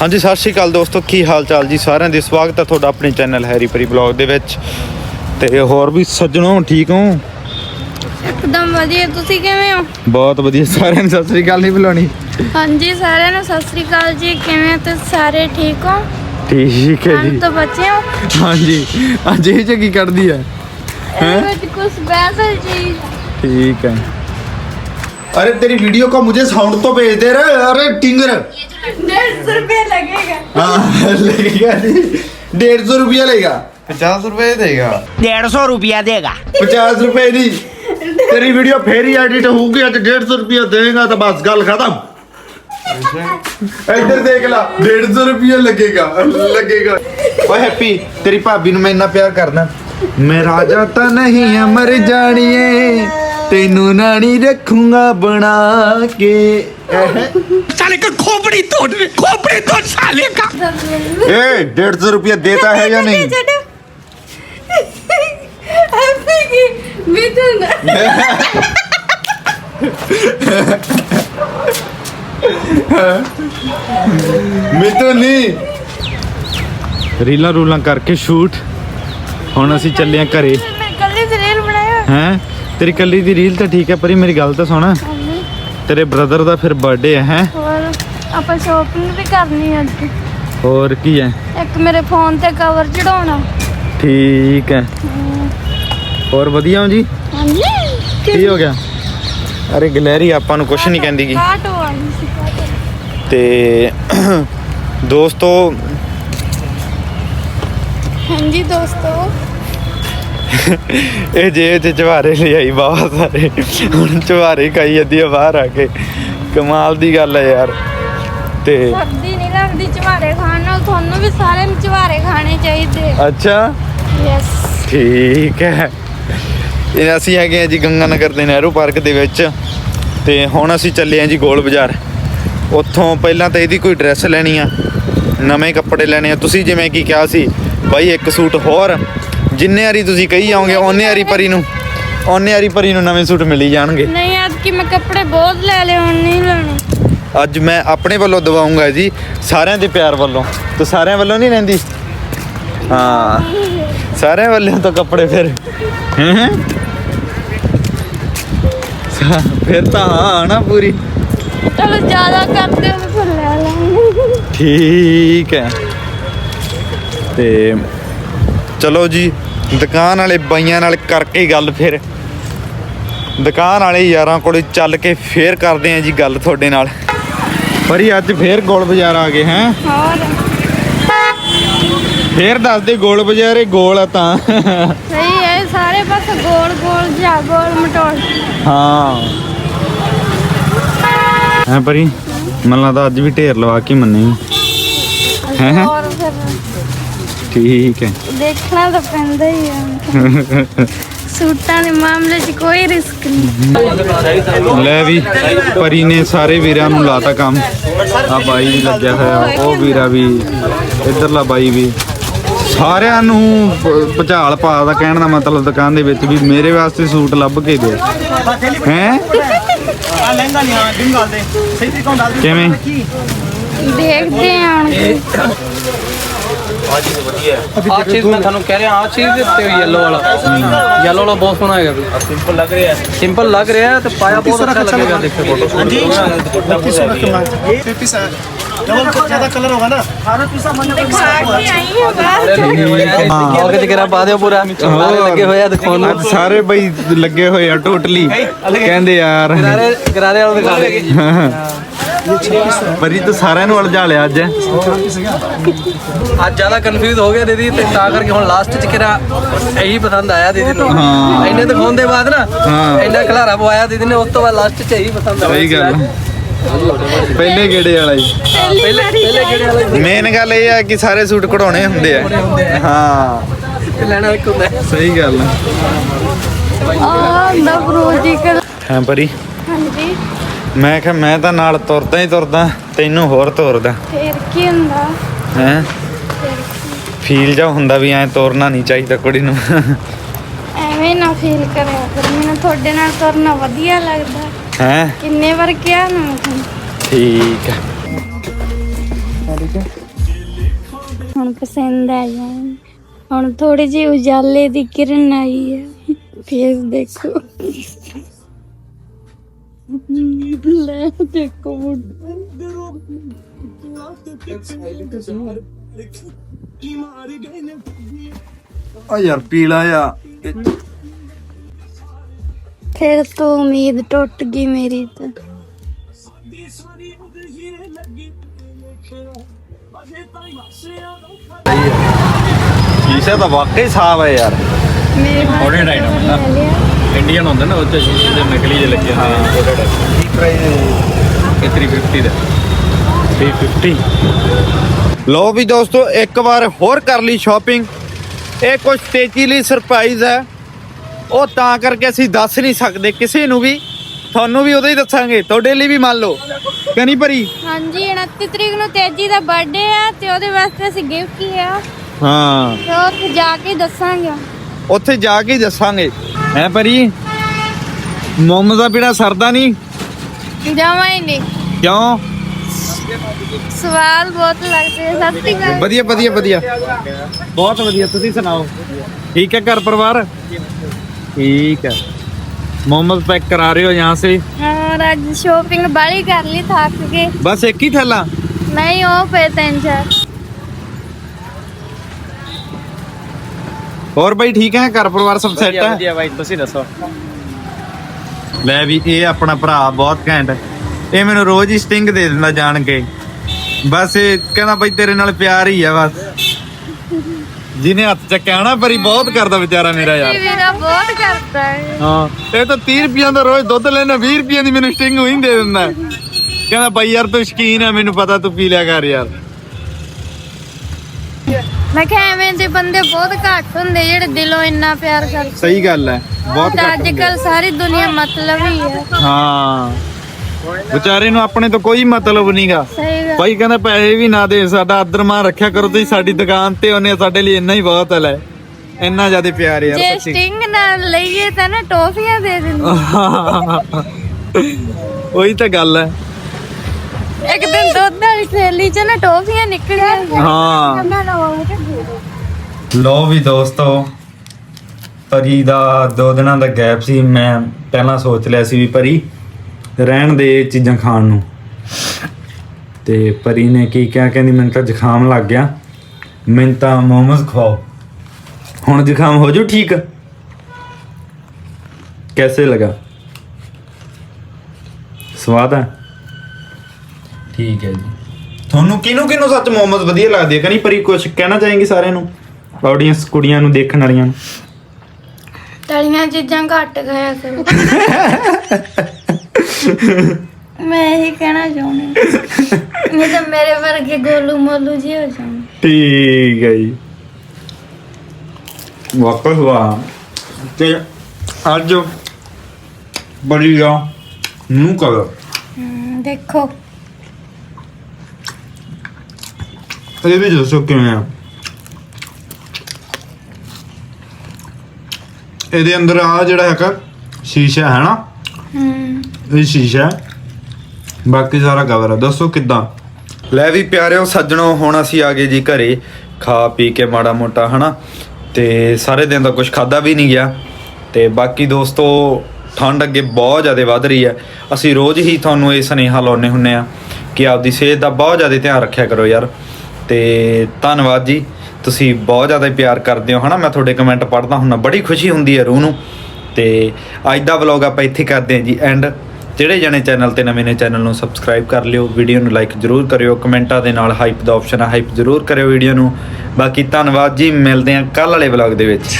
ਹਾਂਜੀ ਸਤਿ ਸ਼੍ਰੀ ਅਕਾਲ ਦੋਸਤੋ ਕੀ ਹਾਲ ਚਾਲ ਜੀ ਸਾਰਿਆਂ ਦੇ? ਸਵਾਗਤ ਹੈ ਤੁਹਾਡਾ ਆਪਣੇ ਚੈਨਲ ਹੈਰੀ ਪਰੀ ਬਲੌਗ ਦੇ ਵਿੱਚ। ਤੇ ਹੋਰ ਵੀ ਸੱਜਣੋ ਠੀਕ ਹੋ? ਇੱਕਦਮ ਵਧੀਆ ਤੁਸੀਂ ਕਿਵੇਂ ਹੋ? ਬਹੁਤ ਵਧੀਆ ਸਾਰਿਆਂ ਨੂੰ ਸਤਿ ਸ਼੍ਰੀ ਅਕਾਲ ਨਹੀਂ ਬੁਲਾਉਣੀ। ਹਾਂਜੀ ਸਾਰਿਆਂ ਨੂੰ ਸਤਿ ਸ਼੍ਰੀ ਅਕਾਲ ਜੀ ਕਿਵੇਂ ਹੋ ਤੇ ਸਾਰੇ ਠੀਕ ਹੋ? ਠੀਕ ਹੈ ਜੀ। ਤਾਂ ਬੱਚੇ ਹੋ? ਹਾਂਜੀ ਅੱਜ ਇਹ ਜੀ ਕੀ ਕਰਦੀ ਹੈ? ਹੈ? ਕੁਝ ਬੈਸਲ ਜੀ ਠੀਕ ਹੈ। अरे तेरी वीडियो का मुझे साउंड तो भेज दे रहे अरे टिंगर 150 रुपए लगेगा हाँ लगेगा जी डेढ़ सौ रुपया लेगा पचास रुपए देगा डेढ़ सौ रुपया देगा पचास रुपए नहीं तेरी वीडियो फिर ही एडिट होगी आज डेढ़ सौ रुपया देगा तो बस गल खत्म इधर देख ला डेढ़ सौ रुपया लगेगा लगेगा ओए हैप्पी तेरी भाभी ਨੂੰ ਮੈਂ ਇੰਨਾ ਪਿਆਰ ਕਰਦਾ ਮੈਂ ਰਾਜਾ ਤਾਂ ਨਹੀਂ ਆ ਮਰ ਜਾਣੀਏ ਤੈਨੂੰ ਨਾਣੀ ਰੱਖੂੰਗਾ ਬਣਾ ਕੇ। ਸਾਲੇ ਕਾ ਖੋਪੜੀ ਤੋੜ ਖੋਪੜੀ ਤੋੜ ਸਾਲੇ ਕਾ। ਏ 150 ਰੁਪਏ ਦੇਤਾ ਹੈ ਜਾਂ ਨਹੀਂ? ਹੈਪੀ ਕੀ? ਨਹੀਂ ਰੀਲਾਂ ਰੂਲਾਂ ਕਰਕੇ ਸ਼ੂਟ। ਹੁਣ ਅਸੀਂ ਚੱਲੇ ਘਰੇ। ਤੇਰੀ ਕੱਲੀ ਦੀ ਰੀਲ ਤਾਂ ਠੀਕ ਹੈ ਪਰ ਮੇਰੀ ਗੱਲ ਤਾਂ ਸੁਣ। ਤੇਰੇ ਬ੍ਰਦਰ ਦਾ ਫਿਰ ਬਰਥਡੇ ਹੈ ਹੈਂ? ਹੋਰ ਆਪਾਂ ਸ਼ਾਪਿੰਗ ਵੀ ਕਰਨੀ ਹੈ ਅੱਜ। ਹੋਰ ਕੀ ਹੈ? ਇੱਕ ਮੇਰੇ ਫੋਨ ਤੇ ਕਵਰ ਚੜਾਉਣਾ। ਠੀਕ ਹੈ। ਹੋਰ ਵਧੀਆ ਹੋ ਜੀ? ਹਾਂਜੀ। ਕੀ ਹੋ ਗਿਆ? ਅਰੇ ਗਲੈਰੀ ਆਪਾਂ ਨੂੰ ਕੁਝ ਨਹੀਂ ਕਹਿੰਦੀ ਗੀ। ਕਾਟੋ ਆਈ ਸੀ ਕਾਟੋ। ਤੇ ਦੋਸਤੋ ਹਾਂਜੀ ਦੋਸਤੋ। ਇਹ ਜੇ ਤੇ ਚਵਾਰੇ ਲਈ ਆਈ ਬਹੁਤ ਸਾਰੇ। ਹੁਣ ਚਵਾਰੇ ਖਾਈ ਜਾਂਦੀ ਆ ਬਾਹਰ ਆ ਕੇ। ਕਮਾਲ ਦੀ ਗੱਲ ਹੈ ਯਾਰ। ਤੇ ਸਰਦੀ ਨਹੀਂ ਲੱਗਦੀ ਚਵਾਰੇ ਖਾਣ ਨਾਲ। ਤੁਹਾਨੂੰ ਵੀ ਸਾਰਿਆਂ ਨੂੰ ਚਵਾਰੇ ਖਾਣੇ ਚਾਹੀਦੇ। ਅੱਛਾ। ਯੈਸ ਠੀਕ ਹੈ। ਇਹ ਅਸੀਂ ਹੈਗੇ ਆ ਜੀ ਗੰਗਾ ਨਗਰ ਦੇ ਨਹਿਰੂ ਪਾਰਕ ਦੇ ਵਿੱਚ। ਤੇ ਹੁਣ ਅਸੀਂ ਚੱਲੇ ਆ ਜੀ ਗੋਲ ਬਾਜ਼ਾਰ। ਉੱਥੋਂ ਪਹਿਲਾਂ ਤਾਂ ਇਹਦੀ ਕੋਈ ਡਰੈਸ ਲੈਣੀ ਆ। ਨਵੇਂ ਕੱਪੜੇ ਲੈਣੇ ਆ। ਤੁਸੀਂ ਜਿਵੇਂ ਕੀ ਕਿਹਾ ਸੀ ਬਾਈ ਇੱਕ ਸੂਟ ਹੋਰ। ਜਿੰਨੇ ਵਾਰੀ ਤੁਸੀਂ ਕਹੀ ਜਾਓਗੇ ਉਹਨੇ ਵਾਰੀ ਪਰੀ ਨੂੰ ਉਹਨੇ ਵਾਰੀ ਪਰੀ ਨੂੰ ਨਵੇਂ ਸੂਟ ਮਿਲ ਜਾਣਗੇ। ਨਹੀਂ ਅੱਜ ਕਿ ਮੈਂ ਕੱਪੜੇ ਬਹੁਤ ਲੈ ਲਏ ਹੁਣ ਨਹੀਂ ਲੈਣੇ। ਅੱਜ ਮੈਂ ਆਪਣੇ ਵੱਲੋਂ ਦਵਾਉਂਗਾ ਜੀ ਸਾਰਿਆਂ ਦੇ ਪਿਆਰ ਵੱਲੋਂ। ਤੇ ਸਾਰਿਆਂ ਵੱਲੋਂ ਨਹੀਂ ਲੈਂਦੀ? ਹਾਂ ਸਾਰਿਆਂ ਵੱਲੋਂ ਤਾਂ ਕੱਪੜੇ ਫਿਰ। ਹੈਂ? ਫਿਰ ਤਾਂ ਹਾਂ ਨਾ ਪੂਰੀ। ਚਲੋ ਜ਼ਿਆਦਾ ਕਰਦੇ ਹੋ ਫਿਰ ਲੈ ਲਾਂਗੇ। ਠੀਕ ਹੈ। ਤੇ ਚਲੋ ਜੀ ਦੁਕਾਨ ਵਾਲੇ ਬਾਈਆਂ ਨਾਲ ਕਰਕੇ ਗੱਲ ਫਿਰ। ਦੁਕਾਨ ਵਾਲੇ ਯਾਰਾਂ ਕੋਲੇ ਚੱਲ ਕੇ ਫੇਰ ਕਰਦੇ ਆਂ ਜੀ ਗੱਲ ਤੁਹਾਡੇ ਨਾਲ। ਪਰ ਅੱਜ ਫੇਰ ਗੋਲ ਬਾਜ਼ਾਰ ਆ ਗਏ ਹੈ? ਹੋਰ? ਫੇਰ ਦੱਸ ਦੇ ਗੋਲ ਬਾਜ਼ਾਰ ਇਹ ਗੋਲ ਆ ਤਾਂ। ਸਹੀ ਹੈ ਸਾਰੇ ਪਾਸੇ ਗੋਲ ਗੋਲ ਜਿਹਾ ਗੋਲ ਮਟੋਲ। ਹਾਂ। ਹੈ ਪਰੀ ਮੈਨੂੰ ਲੱਗਦਾ ਅੱਜ ਵੀ ਢੇਰ ਲਵਾ ਕੇ ਮੰਨੇ ਹੈਂ? ਹੋਰ ਫਿਰ? ਠੀਕ ਹੈ। ਦੇਖਣਾ ਤਾਂ ਪੈਂਦਾ ਹੀ ਹੈ ਸੂਟਾਂ ਦੇ ਮਾਮਲੇ 'ਚ ਕੋਈ ਰਿਸਕ ਨਹੀਂ। ਲੈ ਵੀ ਪਰੀ ਨੇ ਸਾਰੇ ਵੀਰਾਂ ਨੂੰ ਲਾਤਾ ਕੰਮ। ਆ ਬਾਈ ਵੀ ਲੱਗਿਆ ਹੋਇਆ ਉਹ ਵੀਰਾ ਵੀ ਇਧਰਲਾ ਬਾਈ ਵੀ। ਸਾਰਿਆਂ ਨੂੰ ਭੁਚਾਲ ਪਾ ਦਾ ਕਹਿਣ ਦਾ ਮਤਲਬ ਦੁਕਾਨ ਦੇ ਵਿੱਚ ਵੀ ਮੇਰੇ ਵਾਸਤੇ ਸੂਟ ਲੱਭ ਕੇ ਦਿਓ ਹੈ? ਕਿਵੇਂ? ਦੇਖਦੇ ਹਾਂ ਆ ਚੀਜ਼ ਮੈਂ ਤੁਹਾਨੂੰ ਕਹਿ ਰਿਹਾ ਆ ਚੀਜ਼ ਤੇ ਯੈਲੋ ਵਾਲਾ ਯੈਲੋ ਵਾਲਾ ਬਹੁਤ ਸੋਹਣਾ ਹੈਗਾ ਸਿੰਪਲ ਲੱਗ ਰਿਹਾ ਹੈ ਸਿੰਪਲ ਲੱਗ ਰਿਹਾ ਹੈ ਤੇ ਪਾਇਆ ਬਹੁਤ ਅੱਛਾ ਲੱਗੇਗਾ ਦੇਖੋ ਫੋਟੋ ਆਗੇ ਤੇ ਕਿਰਾ ਪਾ ਦਿਓ ਪੂਰਾ ਸਾਰੇ ਲੱਗੇ ਹੋਏ ਆ ਦਿਖਾਉਣ ਨੂੰ ਸਾਰੇ ਬਈ ਲੱਗੇ ਹੋਏ ਆ ਟੋਟਲੀ ਕਹਿੰਦੇ ਯਾਰ ਗਰਾਰੇ ਗਰਾਰੇ ਵਾਲਾ ਦਿਖਾ ਦੇ ਪਰੀ ਤਾਂ ਸਾਰਿਆਂ ਨੂੰ ਅਲਝਾ ਲਿਆ ਅੱਜ। ਅੱਜ ਜ਼ਿਆਦਾ ਕਨਫਿਊਜ਼ ਹੋ ਗਿਆ ਦੀਦੀ ਤੇ ਤਾਂ ਕਰਕੇ ਹੁਣ ਲਾਸਟ ਚ ਕਿਰਾ ਇਹੀ ਪਸੰਦ ਆਇਆ ਦੀਦੀ ਨੂੰ। ਹਾਂ। ਇੰਨੇ ਦਿਖਾਉਣ ਦੇ ਬਾਅਦ ਨਾ ਹਾਂ। ਇੰਨਾ ਖਲਾਰਾ ਪਵਾਇਆ ਦੀਦੀ ਨੇ ਉਸ ਤੋਂ ਬਾਅਦ ਲਾਸਟ ਚ ਇਹੀ ਪਸੰਦ ਆਇਆ ਸਹੀ ਗੱਲ ਪਹਿਲੇ ਗੇੜੇ ਵਾਲਾ ਹੀ ਪਹਿਲੇ ਪਹਿਲੇ ਕਿਹੜੇ ਵਾਲੇ ਮੇਨ ਗੱਲ ਇਹ ਆ ਕਿ ਸਾਰੇ ਸੂਟ ਕਢਾਉਣੇ ਹੁੰਦੇ ਆ। ਹਾਂ। ਤੇ ਲੈਣਾ ਇੱਕ ਹੁੰਦਾ ਹੈ। ਸਹੀ ਗੱਲ ਆ। ਹੁੰਦਾ ਫਰੋਜੀਕਲ ਹੈ ਪਰੀ? ਹਾਂਜੀ। ਮੈਂ ਕਿਹਾ ਮੈਂ ਤਾਂ ਨਾਲ ਤੁਰਦਾ ਹੀ ਤੁਰਦਾ ਤੈਨੂੰ ਹੋਰ ਤੁਰਦਾ। ਫੇਰ ਕੀ ਹੁੰਦਾ? ਹੈ? ਫੀਲ ਜਾ ਹੁੰਦਾ ਵੀ ਐ ਤੁਰਨਾ ਨਹੀਂ ਚਾਹੀਦਾ ਕੁੜੀ ਨੂੰ। ਐਵੇਂ ਨਾ ਫੀਲ ਕਰਿਆ ਕਰ। ਮੈਨੂੰ ਤੁਹਾਡੇ ਨਾਲ ਤੁਰਨਾ ਵਧੀਆ ਲੱਗਦਾ। ਹੈ? ਕਿੰਨੇ ਵਾਰ ਕਿਹਾ ਨਾ ਮੈਂ ਤੁਹਾਨੂੰ? ਠੀਕ ਹੈ ਹੁਣ ਪਸੰਦ ਆ ਜਾਣ। ਹੁਣ ਥੋੜੀ ਜਿਹੀ ਉਜਾਲੇ ਦੀ ਕਿਰਨ ਆਈ ਹੈ। ਫੇਸ ਦੇਖੋ। ਲੈ ਦੇਖੋ ਆ ਯਾਰ ਪੀਲਾ ਆ। ਫਿਰ ਤੋਂ ਉਮੀਦ ਟੁੱਟ ਗਈ ਮੇਰੀ ਤਾਂ। ਸ਼ੀਸ਼ਾ ਤਾਂ ਵਾਕਈ ਸਾਫ਼ ਹੈ ਯਾਰ। ਮੇਰੇ Modern item ਹੈ ਨਾ। ਇੰਡੀਅਨ ਹੁੰਦਾ ਨਾ ਉਹ ਚ ਸ਼ੀਸ਼ੇ ਦੇ ਨਕਲੀ ਜਿਹੇ ਲੱਗੇ ਹਾਂ ਕੀ ਪ੍ਰਾਈਸ ਹੈ ਇਹ। 350 ਦਾ। 350 ਲੋ ਵੀ ਦੋਸਤੋ ਇੱਕ ਵਾਰ ਹੋਰ ਕਰ ਲਈ ਸ਼ਾਪਿੰਗ ਇਹ ਕੁਝ ਤੇਜ਼ੀ ਲਈ ਸਰਪ੍ਰਾਈਜ਼ ਹੈ। ਉਹ ਤਾਂ ਕਰਕੇ ਅਸੀਂ ਦੱਸ ਨਹੀਂ ਸਕਦੇ ਕਿਸੇ ਨੂੰ ਵੀ। ਤੁਹਾਨੂੰ ਵੀ ਉਦੋਂ ਹੀ ਦੱਸਾਂਗੇ। ਤੁਹਾਡੇ ਲਈ ਵੀ ਮੰਨ ਲਓ। ਕਨੀ ਭਰੀ। ਹਾਂਜੀ 29 ਤਰੀਕ ਨੂੰ ਤੇਜੀ ਦਾ ਬਰਥਡੇ ਆ ਤੇ ਉਹਦੇ ਵਾਸਤੇ ਅਸੀਂ ਗਿਫਟ ਕੀ ਆ। ਹਾਂ। ਤੇ ਉੱਥੇ ਜਾ ਕੇ ਦੱਸਾਂਗੇ। ਉੱਥੇ ਜਾ ਕੇ ਹੀ ਦੱਸਾਂਗੇ। ਹੈ ਭਰੀ ਮੁਹੰਮਦ ਦਾ ਪੀਣਾ ਸਰਦਾ ਨਹੀਂ ਜਮਾ ਹੀ ਨਹੀਂ ਕਿਉਂ ਸਵਾਲ ਬਹੁਤ ਲੱਗਦੇ ਆ। ਸਤਿ ਸ਼੍ਰੀ ਅਕਾਲ ਵਧੀਆ ਵਧੀਆ ਵਧੀਆ ਬਹੁਤ ਵਧੀਆ ਤੁਸੀਂ ਸੁਣਾਓ ਠੀਕ ਹੈ ਘਰ ਪਰਿਵਾਰ ਠੀਕ ਹੈ मोहम्मद पैक करा रहे हो यहाँ से और आज शॉपिंग बड़ी कर ली थक के बस एक ही थैला नहीं हो पे तीन चार ਹੋਰ ਬਾਈ ਠੀਕ ਹੈ? ਘਰ ਪਰਿਵਾਰ ਸਭ ਸੈੱਟ ਹੈ? ਵਧੀਆ ਬਾਈ ਤੁਸੀਂ ਦੱਸੋ? ਲੈ ਵੀ ਇਹ ਆਪਣਾ ਭਰਾ ਬਹੁਤ ਘੈਂਟ। ਹੈ। ਇਹ ਮੈਨੂੰ ਰੋਜ਼ ਹੀ ਸਟਿੰਗ ਦੇ ਦਿੰਦਾ ਜਾਣ ਕੇ। ਬਸ ਇਹ ਕਹਿੰਦਾ ਬਾਈ ਤੇਰੇ ਨਾਲ ਪਿਆਰ ਹੀ ਆ ਬਸ। ਜਿਹਨੇ ਹੱਥ ਚ ਕਹਿਣਾ ਪਰ ਬਹੁਤ ਕਰਦਾ ਵਿਚਾਰਾ ਮੇਰਾ ਯਾਰ। ਇਹ ਤਾਂ 30 ਰੁਪਈਆਂ ਦਾ ਰੋਜ਼ ਦੁੱਧ ਲੈਣਾ 20 ਰੁਪਈਆਂ ਦੀ ਮੈਨੂੰ ਸਟਿੰਗ ਹੋਈ ਦੇ ਦਿੰਦਾ। ਕਹਿੰਦਾ ਬਾਈ ਯਾਰ ਤੂੰ ਸ਼ਕੀਨ ਆ ਮੈਨੂੰ ਪਤਾ ਤੂੰ ਪੀ ਲਿਆ ਕਰ ਯਾਰ। ਮੈਂ ਕਿਹਾ ਐਵੇਂ ਦੇ ਬੰਦੇ ਬਹੁਤ ਘੱਟ ਹੁੰਦੇ ਜਿਹੜੇ ਦਿਲੋਂ ਇੰਨਾ ਪਿਆਰ ਕਰਦੇ। ਸਹੀ ਗੱਲ ਹੈ ਬਹੁਤ ਘੱਟ ਅੱਜ ਹੁੰਦੇ। ਕੱਲ ਸਾਰੀ ਦੁਨੀਆ ਮਤਲਬ ਹੀ ਹੈ। ਹਾਂ। ਵਿਚਾਰੇ ਨੂੰ ਆਪਣੇ ਤੋਂ ਕੋਈ ਮਤਲਬ ਨਹੀਂਗਾ ਸਹੀ ਗੱਲ। ਭਾਈ ਕਹਿੰਦਾ ਪੈਸੇ ਵੀ ਨਾ ਦੇ ਸਾਡਾ ਆਦਰ ਮਾਨ ਰੱਖਿਆ ਕਰੋ ਤੁਸੀਂ ਸਾਡੀ ਦੁਕਾਨ ਤੇ ਉਹਨੇ ਸਾਡੇ ਲਈ ਇੰਨਾ ਹੀ ਬਹੁਤ ਹੈ। ਲੈ ਇੰਨਾ ਜ਼ਿਆਦਾ ਪਿਆਰ ਯਾਰ ਜੇ ਸੱਚੀ। ਸਟਿੰਗ ਨਾਲ ਲਈਏ ਤਾਂ ਨਾ ਟੋਫੀਆਂ ਦੇ ਦਿੰਦੇ। ਉਹੀ ਤਾਂ ਗੱਲ ਹੈ। ਇੱਕ ਦਿਨ ਦੁੱਧ ਵਾਲੀ ਥੈਲੀ ਚ ਨਾ ਟੋਫੀਆਂ ਨਿਕਲੀਆਂ ਹਾਂ। ਮੈਂ ਲਵਾਂਗਾ ਲੋ ਵੀ ਦੋਸਤੋ ਪਰੀ ਦਾ ਦੋ ਦਿਨਾਂ ਦਾ ਗੈਪ ਸੀ ਮੈਂ ਪਹਿਲਾਂ ਸੋਚ ਲਿਆ ਸੀ ਵੀ ਪਰੀ ਰਹਿਣ ਦੇ ਇਹ ਚੀਜ਼ਾਂ ਖਾਣ ਨੂੰ। ਤੇ ਪਰੀ ਨੇ ਕੀ ਕਿਹਾ ਕਹਿੰਦੀ ਮੈਨੂੰ ਤਾਂ ਜ਼ੁਕਾਮ ਲੱਗ ਗਿਆ। ਮੈਨੂੰ ਤਾਂ ਮੋਮੋਸ ਖਵਾਓ। ਹੁਣ ਜ਼ੁਕਾਮ ਹੋ ਜੂ ਠੀਕ? ਕੈਸੇ ਲਗਾ? ਸਵਾਦ ਹੈ ਠੀਕ ਹੈ ਜੀ। ਤੁਹਾਨੂੰ ਕਿਹਨੂੰ ਕਿਹਨੂੰ ਸੱਚ ਮੋਮੋਸ ਵਧੀਆ ਲੱਗਦੇ ਆ ਕਨੀ ਪਰੀ ਕੁਝ ਕਹਿਣਾ ਚਾਹੇਂਗੇ ਸਾਰਿਆਂ ਨੂੰ? ਆਡੀਅנס ਕੁੜੀਆਂ ਨੂੰ ਦੇਖਣ ਵਾਲੀਆਂ ਨੂੰ? ਤਲੀਆਂ ਚੀਜ਼ਾਂ ਘੱਟ ਖਾਇਆ ਕਰੋ। ਮੈਂ ਇਹੀ ਕਹਿਣਾ ਚਾਹੁੰਦੀ ਨਹੀਂ ਤਾਂ ਮੇਰੇ ਵਰਗੇ ਗੋਲੂ ਮੋਲੂ ਜੀ ਹੋ ਜਾਣ ਠੀਕ ਹੈ ਜੀ। ਵਾਪਸ ਵਾ। ਤੇ ਅੱਜ ਬੜੀ ਆ ਨੂੰ ਕਰ ਹਮ, ਦੇਖੋ। ਇਹ ਵੀ ਦੱਸੋ ਕਿਵੇਂ ਆ ਇਹਦੇ ਅੰਦਰ ਆ ਜਿਹੜਾ ਹੈਗਾ ਸ਼ੀਸ਼ਾ ਹੈ ਨਾ ਹਮ ਇਹ ਸ਼ੀਸ਼ਾ ਹੈ। ਬਾਕੀ ਸਾਰਾ ਕਵਰ ਹੈ ਦੱਸੋ ਕਿੱਦਾਂ ਲੈ ਵੀ ਪਿਆਰਿਓ ਸੱਜਣੋ ਹੁਣ ਅਸੀਂ ਆ ਗਏ ਜੀ ਘਰੇ। ਖਾ ਪੀ ਕੇ ਮਾੜਾ ਮੋਟਾ ਹਨਾ ਤੇ ਸਾਰੇ ਦਿਨ ਦਾ ਕੁਝ ਖਾਦਾ ਵੀ ਨਹੀਂ ਗਿਆ। ਤੇ ਬਾਕੀ ਦੋਸਤੋ ਠੰਡ ਅੱਗੇ ਬਹੁਤ ਜ਼ਿਆਦਾ ਵੱਧ ਰਹੀ ਹੈ। ਅਸੀਂ ਰੋਜ਼ ਹੀ ਤੁਹਾਨੂੰ ਇਹ ਸੁਨੇਹਾ ਲਾਉਨੇ ਹੁੰਨੇ ਆ ਕਿ ਆਪਦੀ ਸਿਹਤ ਦਾ ਬਹੁਤ ਜ਼ਿਆਦਾ ਧਿਆਨ ਰੱਖਿਆ ਕਰੋ ਯਾਰ। ਤੇ ਧੰਨਵਾਦ ਜੀ। ਤੁਸੀਂ ਬਹੁਤ ਜ਼ਿਆਦਾ ਪਿਆਰ ਕਰਦੇ ਹੋ, ਹਨਾ? ਮੈਂ ਤੁਹਾਡੇ ਕਮੈਂਟ ਪੜ੍ਹਦਾ ਹੁੰਦਾ ਬੜੀ ਖੁਸ਼ੀ ਹੁੰਦੀ ਹੈ ਰੂਹ ਨੂੰ। ਤੇ ਅੱਜ ਦਾ ਵਲੌਗ ਆਪਾਂ ਇੱਥੇ ਕਰਦੇ ਹਾਂ ਜੀ ਐਂਡ ਜਿਹੜੇ ਜਣੇ ਚੈਨਲ ਤੇ ਨਵੇਂ ਨੇ ਚੈਨਲ ਨੂੰ ਸਬਸਕ੍ਰਾਈਬ ਕਰ ਲਿਓ ਵੀਡੀਓ ਨੂੰ ਲਾਈਕ ਜਰੂਰ ਕਰਿਓ, ਕਮੈਂਟਾਂ ਦੇ ਨਾਲ ਹਾਈਪ ਦਾ ਆਪਸ਼ਨ ਆ ਹਾਈਪ ਜਰੂਰ ਕਰਿਓ ਵੀਡੀਓ ਨੂੰ। ਬਾਕੀ ਧੰਨਵਾਦ ਜੀ, ਮਿਲਦੇ ਹਾਂ ਕੱਲ ਵਾਲੇ ਵਲੌਗ ਦੇ ਵਿੱਚ।